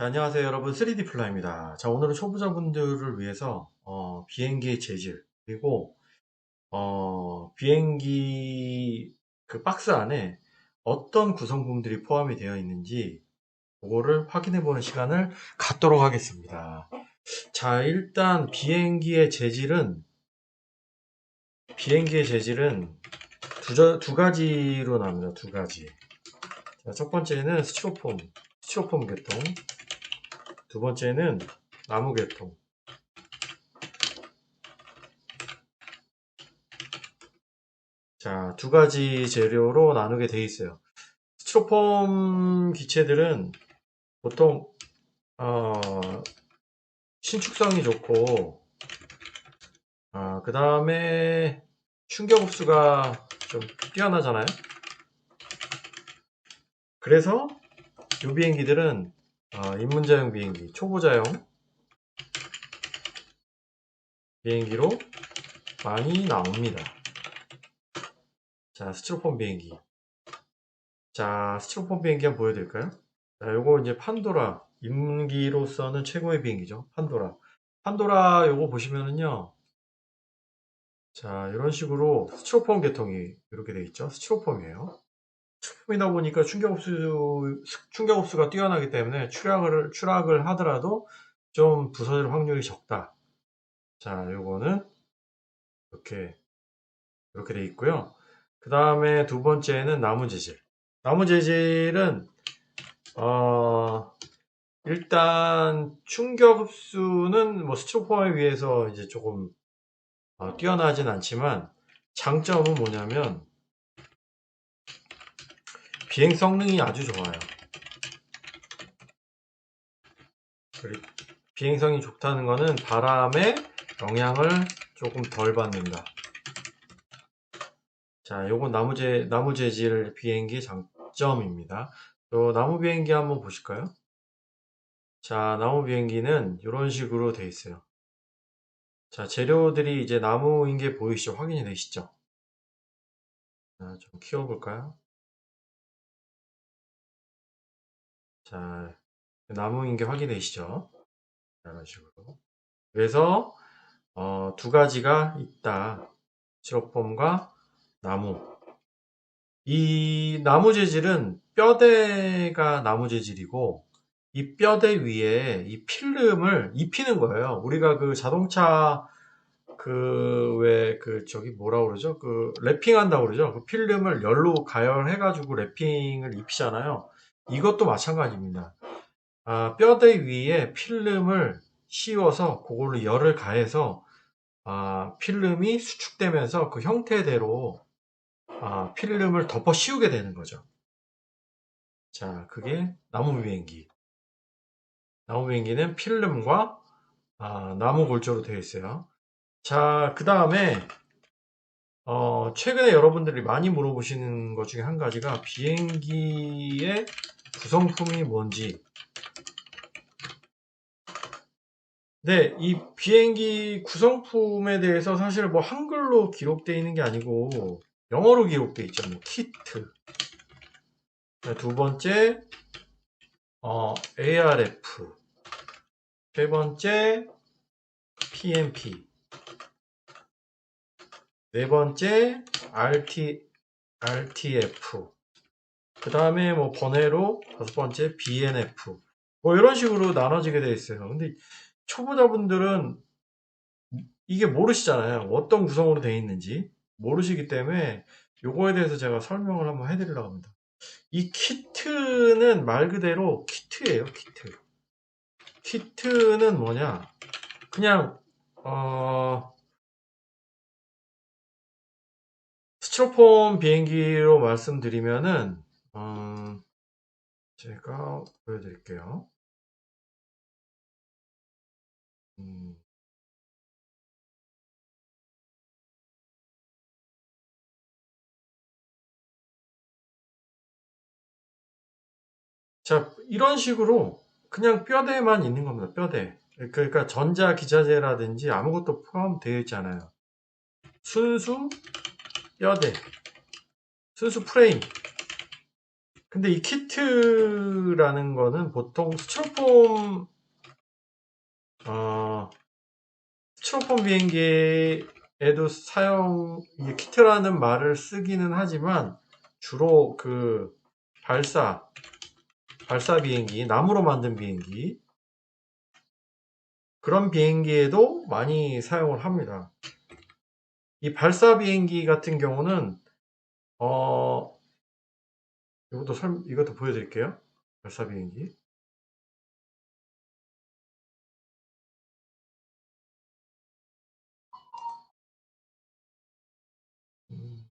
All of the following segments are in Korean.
자, 안녕하세요 여러분 3D 플라입니다. 자 오늘은 초보자분들을 위해서 어, 비행기의 재질 그리고 어, 비행기 그 박스 안에 어떤 구성품들이 포함이 되어 있는지 그거를 확인해 보는 시간을 갖도록 하겠습니다. 자 일단 비행기의 재질은 비행기의 재질은 두, 저- 두 가지로 나옵니다. 두 가지. 자, 첫 번째는 스티로폼, 스티로폼 계통. 두 번째는 나무 계통. 자, 두 가지 재료로 나누게 돼 있어요. 스티로폼 기체들은 보통 어, 신축성이 좋고 그 다음에 충격 흡수가 좀 뛰어나잖아요. 그래서 이 비행기들은 어, 입문자용 비행기, 초보자용 비행기로 많이 나옵니다. 자, 스티로폼 비행기. 자, 스티로폼 비행기 한번 보여드릴까요? 자, 요거 이제 판도라. 입문기로서는 최고의 비행기죠. 판도라. 판도라 요거 보시면은요. 자, 이런 식으로 스티로폼 계통이 이렇게 돼 있죠. 스티로폼이에요. 스티로폼이다 보니까 충격 흡수, 충격 흡수가 뛰어나기 때문에 추락을, 추락을 하더라도 좀 부서질 확률이 적다. 자, 요거는 이렇게, 이렇게 돼 있고요. 그 다음에 두 번째는 나무 재질. 나무 재질은, 어, 일단 충격 흡수는 뭐 스티로폼에 비해서 이제 조금 어, 뛰어나진 않지만 장점은 뭐냐면 비행 성능이 아주 좋아요. 그리고 비행성이 좋다는 것은 바람의 영향을 조금 덜 받는다. 자, 요건 나무 재 나무 재질 비행기 장점입니다. 요 나무 비행기 한번 보실까요? 자, 나무 비행기는 이런 식으로 돼 있어요. 자, 재료들이 이제 나무인 게 보이시죠? 확인이 되시죠? 자, 좀 키워볼까요? 자, 나무인 게 확인되시죠? 이런 식으로. 그래서 어, 두 가지가 있다. 시로폼과 나무. 이 나무 재질은 뼈대가 나무 재질이고 이 뼈대 위에 이 필름을 입히는 거예요. 우리가 그 자동차 그 왜그 저기 뭐라 그러죠? 그 랩핑 한다고 그러죠? 그 필름을 열로 가열해 가지고 랩핑을 입히잖아요. 이것도 마찬가지입니다. 아, 뼈대 위에 필름을 씌워서 그걸로 열을 가해서 아, 필름이 수축되면서 그 형태대로 아, 필름을 덮어 씌우게 되는 거죠. 자, 그게 나무 비행기. 나무 비행기는 필름과 아, 나무 골조로 되어 있어요. 자, 그 다음에 어, 최근에 여러분들이 많이 물어보시는 것 중에 한 가지가 비행기의 구성품이 뭔지. 네, 이 비행기 구성품에 대해서 사실 뭐 한글로 기록되어 있는 게 아니고 영어로 기록되어 있죠. 뭐 키트. 두 번째 어, ARF. 세 번째 PMP. 네 번째 RT RTF. 그 다음에 뭐 번외로 다섯 번째 BNF. 뭐 이런 식으로 나눠지게 되어 있어요. 근데 초보자분들은 이게 모르시잖아요. 어떤 구성으로 되어 있는지 모르시기 때문에 요거에 대해서 제가 설명을 한번 해드리려고 합니다. 이 키트는 말 그대로 키트예요. 키트. 키트는 뭐냐? 그냥 어 스티로폼 비행기로 말씀드리면은 음, 제가 보여드릴게요. 음, 자, 이런 식으로 그냥 뼈대만 있는 겁니다. 뼈대. 그러니까 전자 기자재라든지 아무것도 포함되어 있지 않아요. 순수 뼈대. 순수 프레임. 근데 이 키트라는 거는 보통 스티로폼 어, 스티로폼 비행기에도 사용 이 키트라는 말을 쓰기는 하지만 주로 그 발사 발사 비행기 나무로 만든 비행기 그런 비행기에도 많이 사용을 합니다. 이 발사 비행기 같은 경우는 어 이것도 설 이것도 보여드릴게요. 발사 비행기. 음.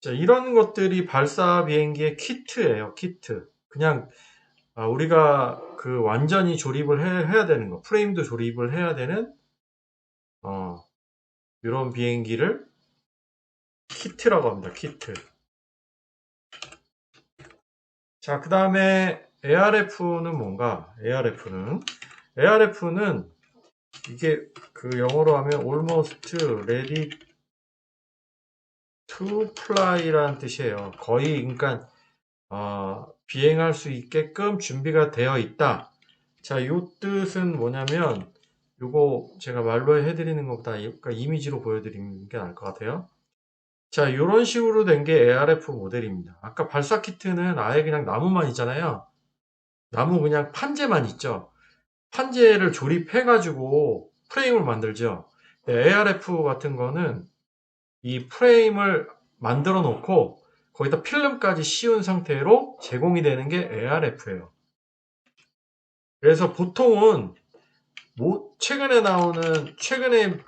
자, 이런 것들이 발사 비행기의 키트예요. 키트. 그냥 아, 우리가 그 완전히 조립을 해, 야 되는 거, 프레임도 조립을 해야 되는 어, 이런 비행기를 키트라고 합니다. 키트. 자, 그 다음에 ARF는 뭔가? ARF는 ARF는 이게 그 영어로 하면 almost ready to fly라는 뜻이에요. 거의 그러니까 어, 비행할 수 있게끔 준비가 되어 있다. 자, 이 뜻은 뭐냐면 요거 제가 말로 해드리는 것보다 그러니까 이미지로 보여드리는 게 나을 것 같아요. 자, 이런 식으로 된 게 ARF 모델입니다. 아까 발사 키트는 아예 그냥 나무만 있잖아요. 나무 그냥 판재만 있죠. 판재를 조립해가지고 프레임을 만들죠. ARF 같은 거는 이 프레임을 만들어 놓고 거기다 필름까지 씌운 상태로 제공이 되는 게 ARF예요. 그래서 보통은 뭐 최근에 나오는 최근에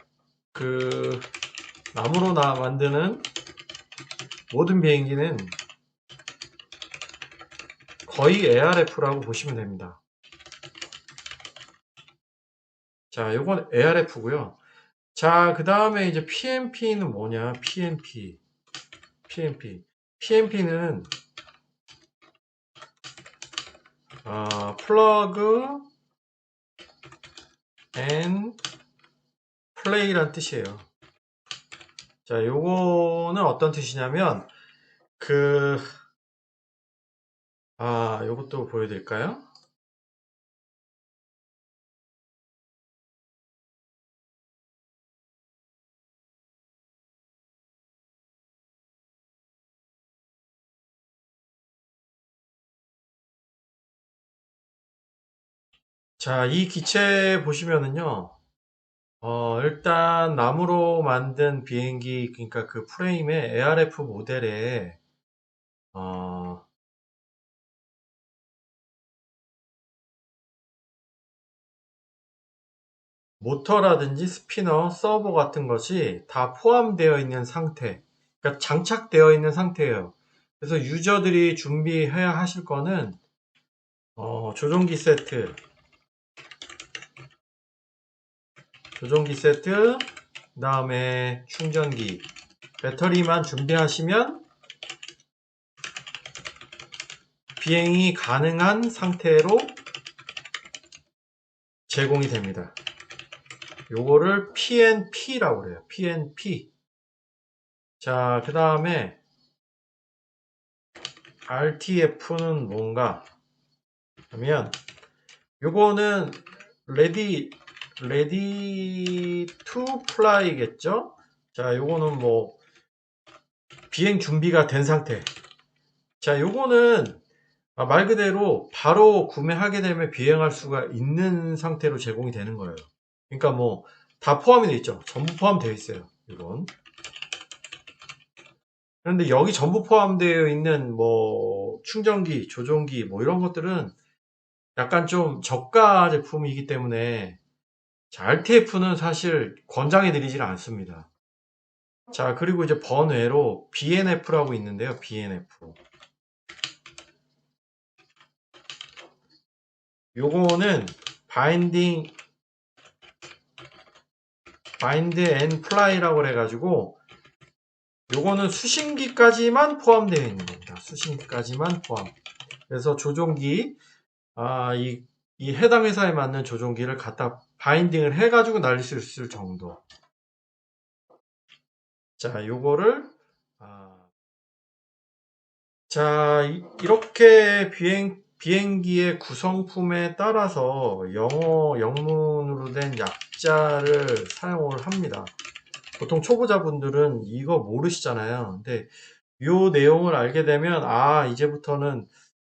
그 나무로 나 만드는 모든 비행기는 거의 ARF라고 보시면 됩니다. 자, 요건 ARF고요. 자, 그 다음에 이제 PMP는 뭐냐? PMP. PMP. PMP는 어, 플러그 앤 플레이란 뜻이에요. 자, 요거는 어떤 뜻이냐면 그 아, 요것도 보여드릴까요? 자, 이 기체 보시면은요, 어, 일단 나무로 만든 비행기, 그러니까 그 프레임에 ARF 모델에, 어, 모터라든지 스피너, 서버 같은 것이 다 포함되어 있는 상태, 그러니까 장착되어 있는 상태예요. 그래서 유저들이 준비해야 하실 거는, 어, 조종기 세트, 조종기 세트, 그 다음에 충전기, 배터리만 준비하시면 비행이 가능한 상태로 제공이 됩니다. 요거를 PNP라고 그래요. PNP. 자, 그 다음에 RTF는 뭔가 하면 요거는 레디 레디 투 플라이겠죠? 자, 요거는 뭐 비행 준비가 된 상태. 자, 요거는 아, 말 그대로 바로 구매하게 되면 비행할 수가 있는 상태로 제공이 되는 거예요. 그러니까 뭐 다 포함이 되어 있죠. 전부 포함되어 있어요. 이건. 그런데 여기 전부 포함되어 있는 뭐 충전기, 조종기 뭐 이런 것들은 약간 좀 저가 제품이기 때문에 자, RTF는 사실 권장해 드리질 않습니다. 자, 그리고 이제 번외로 BNF라고 있는데요. BNF. 요거는 바인딩 바인드 앤 플라이라고 그래가지고 요거는 수신기까지만 포함되어 있는 겁니다. 수신기까지만 포함. 그래서 조종기 아, 이, 이 해당 회사에 맞는 조종기를 갖다 바인딩을 해가지고 날릴 수 있을 정도. 자, 요거를 아, 자, 이- 이렇게 비행 비행기의 구성품에 따라서 영어 영문으로 된 약자를 사용을 합니다. 보통 초보자분들은 이거 모르시잖아요. 근데 요 내용을 알게 되면 아, 이제부터는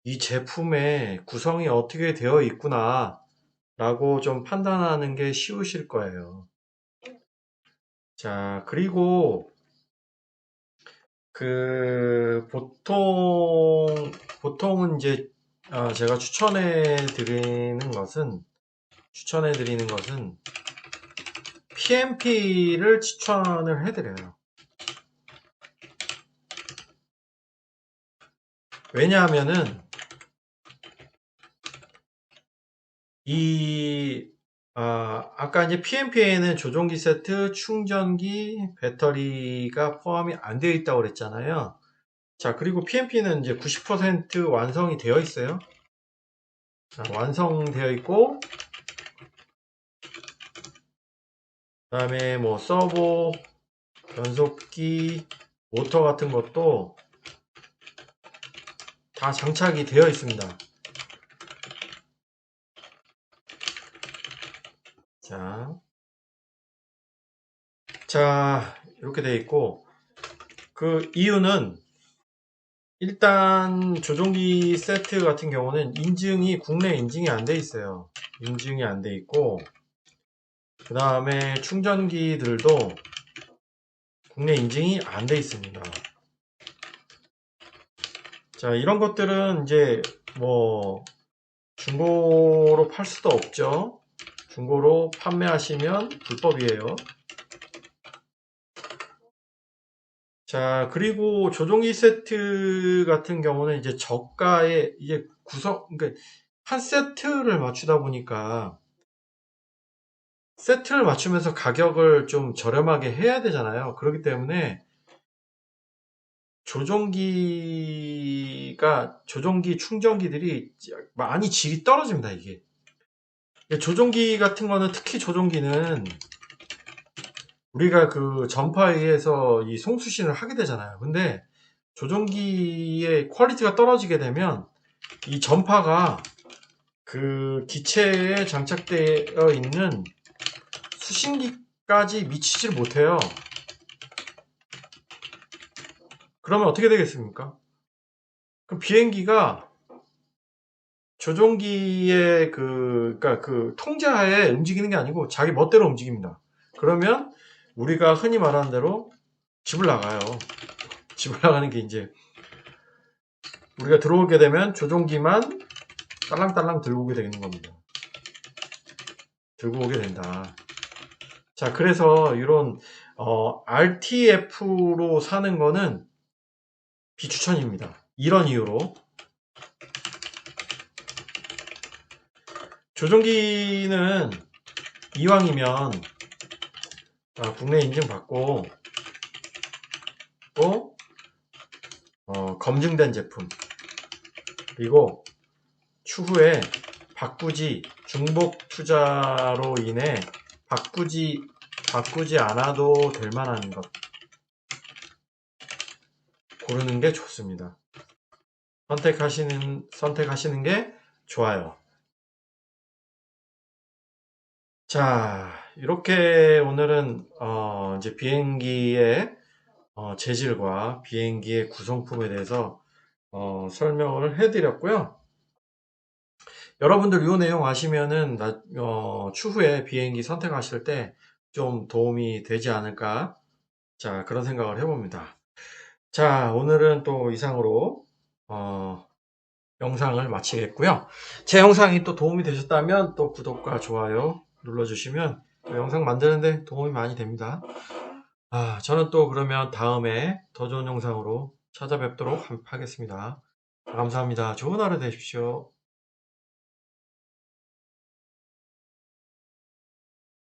이 제품의 구성이 어떻게 되어 있구나 라고 좀 판단하는 게 쉬우실 거예요. 자, 그리고 그 보통 보통은 이제 아, 제가 추천해 드리는 것은 추천해 드리는 것은 PMP를 추천을 해 드려요. 왜냐하면은 이 아, 아까 이제 PMP에는 조종기 세트, 충전기, 배터리가 포함이 안 되어 있다고 그랬잖아요. 자, 그리고 PMP는 이제 90% 완성이 되어 있어요. 자, 완성되어 있고, 그 다음에 뭐 서버, 변속기, 모터 같은 것도 다 장착이 되어 있습니다. 자, 자, 이렇게 되어 있고, 그 이유는 일단 조종기 세트 같은 경우는 인증이 국내 인증이 안 돼 있어요. 인증이 안 돼 있고 그 다음에 충전기들도 국내 인증이 안 돼 있습니다. 자 이런 것들은 이제 뭐 중고로 팔 수도 없죠. 중고로 판매하시면 불법이에요. 자, 그리고 조종기 세트 같은 경우는 이제 저가에 이제 구성, 그러니까 한 세트를 맞추다 보니까 세트를 맞추면서 가격을 좀 저렴하게 해야 되잖아요. 그렇기 때문에 조종기가, 조종기 충전기들이 많이 질이 떨어집니다, 이게. 조종기 같은 거는 특히 조종기는 우리가 그 전파에 의해서 이 송수신을 하게 되잖아요. 근데 조종기의 퀄리티가 떨어지게 되면 이 전파가 그 기체에 장착되어 있는 수신기까지 미치질 못해요. 그러면 어떻게 되겠습니까? 그 비행기가 조종기의 그, 그러니까 그 통제하에 움직이는 게 아니고 자기 멋대로 움직입니다. 그러면 우리가 흔히 말하는 대로 집을 나가요. 집을 나가는 게 이제 우리가 들어오게 되면 조종기만 딸랑딸랑 들고 오게 되는 겁니다. 들고 오게 된다. 자, 그래서 이런 어, RTF로 사는 거는 비추천입니다. 이런 이유로 조종기는 이왕이면 아, 국내 인증 받고 또 어, 검증된 제품 그리고 추후에 바꾸지 중복 투자로 인해 바꾸지 바꾸지 않아도 될 만한 것 고르는 게 좋습니다. 선택하시는 선택하시는 게 좋아요. 자, 이렇게 오늘은 어, 이제 비행기의 어, 재질과 비행기의 구성품에 대해서 어, 설명을 해드렸고요. 여러분들 이 내용 아시면은 나, 어, 추후에 비행기 선택하실 때 좀 도움이 되지 않을까 자 그런 생각을 해봅니다. 자 오늘은 또 이상으로 어, 영상을 마치겠고요. 제 영상이 또 도움이 되셨다면 또 구독과 좋아요 눌러주시면 영상 만드는데 도움이 많이 됩니다. 아, 저는 또 그러면 다음에 더 좋은 영상으로 찾아뵙도록 하겠습니다. 감사합니다. 좋은 하루 되십시오.